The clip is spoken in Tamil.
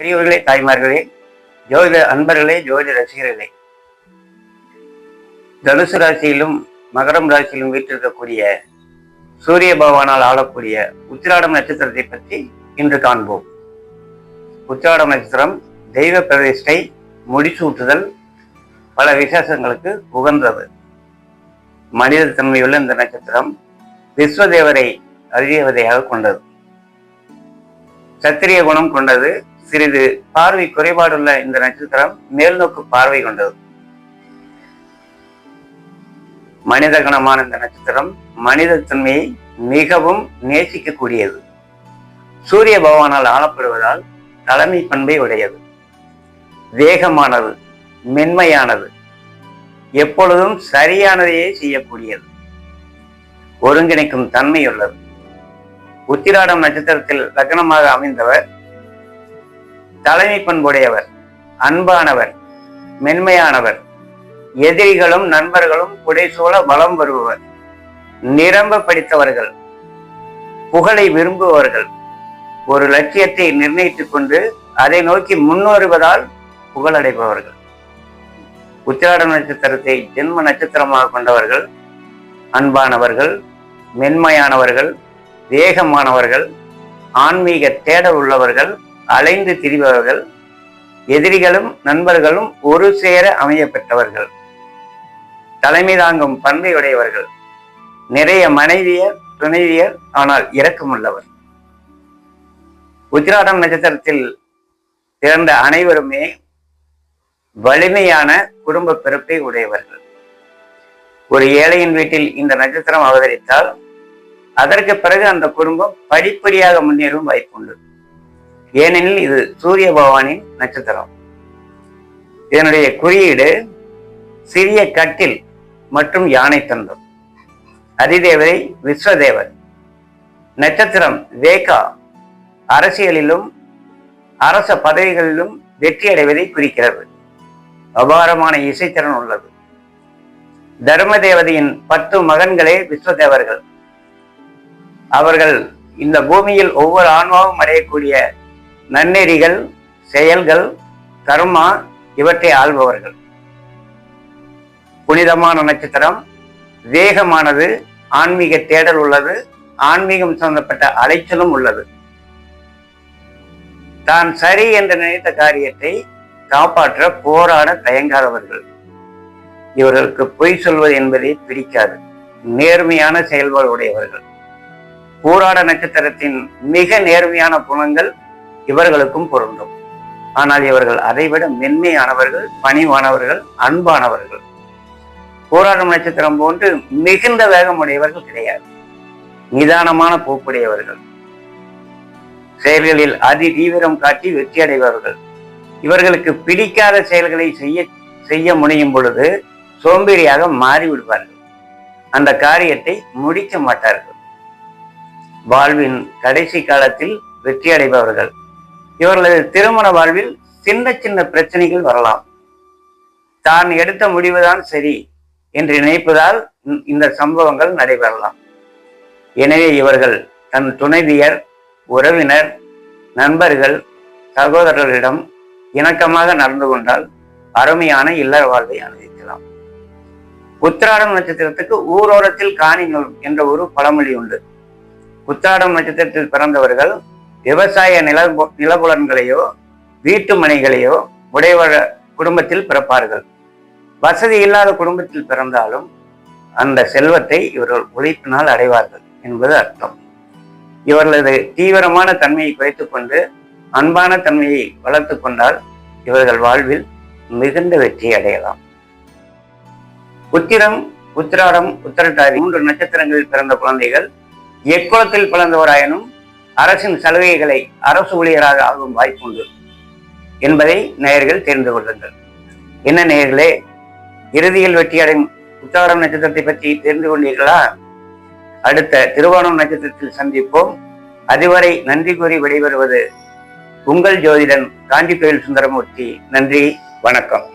பெரியவர்களே தாய்மார்களே ஜோதிட அன்பர்களே ஜோதிட ரசிகர்களே. தனுசு ராசியிலும் மகரம் ராசியிலும் வீட்டிருக்கக்கூடிய சூரிய பகவானால் ஆளக்கூடிய உத்திராடம் நட்சத்திரத்தை பற்றி இன்று காண்போம். உத்திராடம் நட்சத்திரம் தெய்வ பிரதிஷ்டை முடிசூட்டுதல் பல விசேஷங்களுக்கு உகந்தது. மனித தன்மையுள்ள இந்த நட்சத்திரம் விஸ்வதேவரை அறியவதையாக கொண்டது. சத்திரிய குணம் கொண்டது சிறிது பார்வை குறைபாடுள்ள இந்த நட்சத்திரம் மேல்நோக்கு பார்வை கொண்டது. மனித கணமான இந்த நட்சத்திரம் மனித தன்மையை மிகவும் நேசிக்கக்கூடியது. சூரிய பகவானால் ஆளப்படுவதால் தலைமை பண்பை உடையது. வேகமானது மென்மையானது எப்பொழுதும் சரியானதையே செய்யக்கூடியது. ஒருங்கிணைக்கும் தன்மை உள்ளது உத்திராடம் நட்சத்திரத்தில் லக்னமாக அமைந்தவர் தலைமை பண்புடையவர் அன்பானவர் மென்மையானவர் எதிரிகளும் நண்பர்களும் புடைசூழ வலம் வருபவர் நிரம்ப படித்தவர்கள் புகழை விரும்புபவர்கள். ஒரு லட்சியத்தை நிர்ணயித்துக் கொண்டு அதை நோக்கி முன்னேறுவதால் புகழடைபவர்கள். உத்திராட நட்சத்திரத்தை ஜென்ம நட்சத்திரமாக கொண்டவர்கள் அன்பானவர்கள் மென்மையானவர்கள் வேகமானவர்கள் ஆன்மீக தேடல் உள்ளவர்கள் அலைந்து திரிபவர்கள் எதிரிகளும் நண்பர்களும் ஒரு சேர அமைய பெற்றவர்கள். தலைமை தாங்கும் பண்பையுடையவர்கள். நிறைய மனைவியர் துணைவியர் ஆனால் இரக்கமுள்ளவர். உத்திராடம் நட்சத்திரத்தில் பிறந்த அனைவருமே வலிமையான குடும்ப பிறப்பை உடையவர்கள். ஒரு ஏழையின் வீட்டில் இந்த நட்சத்திரம் அவதரித்தால் அதற்கு பிறகு அந்த குடும்பம் படிப்படியாக முன்னேறும் வாய்ப்புண்டு. ஏனெனில் இது சூரிய பகவானின் நட்சத்திரம். இதனுடைய குறியீடு சிறிய கட்டில் மற்றும் யானை தந்தம் அதிதேவதை விஸ்வதேவர். நட்சத்திரம் வேகா அரசியலிலும் அரச பதவிகளிலும் வெற்றி அடைவதை குறிக்கிறது. அபாரமான இசைத்திறன் உள்ளது. தர்ம தேவதையின் பத்து மகன்களே விஸ்வதேவர்கள். அவர்கள் இந்த பூமியில் ஒவ்வொரு ஆன்மாவும் அடையக்கூடிய நன்னெறிகள் செயல்கள் கர்மா இவற்றை ஆள்பவர்கள். புனிதமான நட்சத்திரம் வேகமானது ஆன்மீக தேடல் உள்ளது ஆன்மீகம் சம்பந்தப்பட்ட அலைச்சலும் உள்ளது. தான் சரி என்று நினைத்த காரியத்தை காப்பாற்ற போராட தயங்காதவர்கள். இவர்களுக்கு பொய் சொல்வது என்பதை பிடிக்காது. நேர்மையான செயல்பாடு உடையவர்கள். போராட நட்சத்திரத்தின் மிக நேர்மையான குணங்கள் இவர்களுக்கும் பொருந்தும். ஆனால் இவர்கள் அதைவிட மென்மையானவர்கள் பணிவானவர்கள் அன்பானவர்கள். போராடும் நட்சத்திரம் போன்று மிகுந்த வேகமுடையவர்கள் கிடையாது. நிதானமான போக்குடையவர்கள். செயல்களில் அதி தீவிரம் காட்டி வெற்றி அடைபவர்கள் இவர்களுக்கு பிடிக்காத செயல்களை செய்ய செய்ய முனையும் பொழுது சோம்பேறியாக மாறிவிடுவார்கள். அந்த காரியத்தை முடிக்க மாட்டார்கள். வாழ்வின் கடைசி காலத்தில் வெற்றி அடைபவர்கள் இவர்களது திருமண வாழ்வில் சின்ன சின்ன பிரச்சனைகள் வரலாம். தான் எடுத்த முடிவுதான் சரி என்று நினைப்பதால் இந்த சம்பவங்கள் நடைபெறலாம். எனவே இவர்கள் தன் துணைவியர் உறவினர் நண்பர்கள் சகோதரர்களிடம் இணக்கமாக நடந்து கொண்டால் அருமையான இல்லற வாழ்வை அனுபவிக்கலாம். உத்திராடம் நட்சத்திரத்துக்கு ஊரோரத்தில் காணி என்ற ஒரு பழமொழி உண்டு. உத்திராடம் நட்சத்திரத்தில் பிறந்தவர்கள் விவசாய நில நிலபுலன்களையோ வீட்டு மனைகளையோ உடையவர குடும்பத்தில் பிறப்பார்கள். வசதி இல்லாத குடும்பத்தில் பிறந்தாலும் அந்த செல்வத்தை இவர்கள் உழைப்பினால் அடைவார்கள் என்பது அர்த்தம். இவர்களது தீவிரமான தன்மையை குறைத்துக் கொண்டு அன்பான தன்மையை வளர்த்து கொண்டால் இவர்கள் வாழ்வில் மிகுந்த வெற்றி அடையலாம். உத்திரம் உத்திராடம் உத்திரட்டாதி மூன்று நட்சத்திரங்களில் பிறந்த குழந்தைகள் எக்குளத்தில் பிறந்தவராயினும் அரசின் சலுகைகளை அரசு ஊழியராக ஆகும் வாய்ப்புண்டு என்பதை நேயர்கள் தெரிந்து கொள்ளுங்கள். என்ன நேயர்களே இறுதியில் வெற்றியடையும் உத்திராடம் நட்சத்திரத்தை பற்றி தெரிந்து கொண்டீர்களா? அடுத்த திருவோணம் நட்சத்திரத்தில் சந்திப்போம். அதுவரை நன்றி கூறி விடைபெறுவது உங்கள் ஜோதிடன் காஞ்சி கோயில் சுந்தரமூர்த்தி. நன்றி வணக்கம்.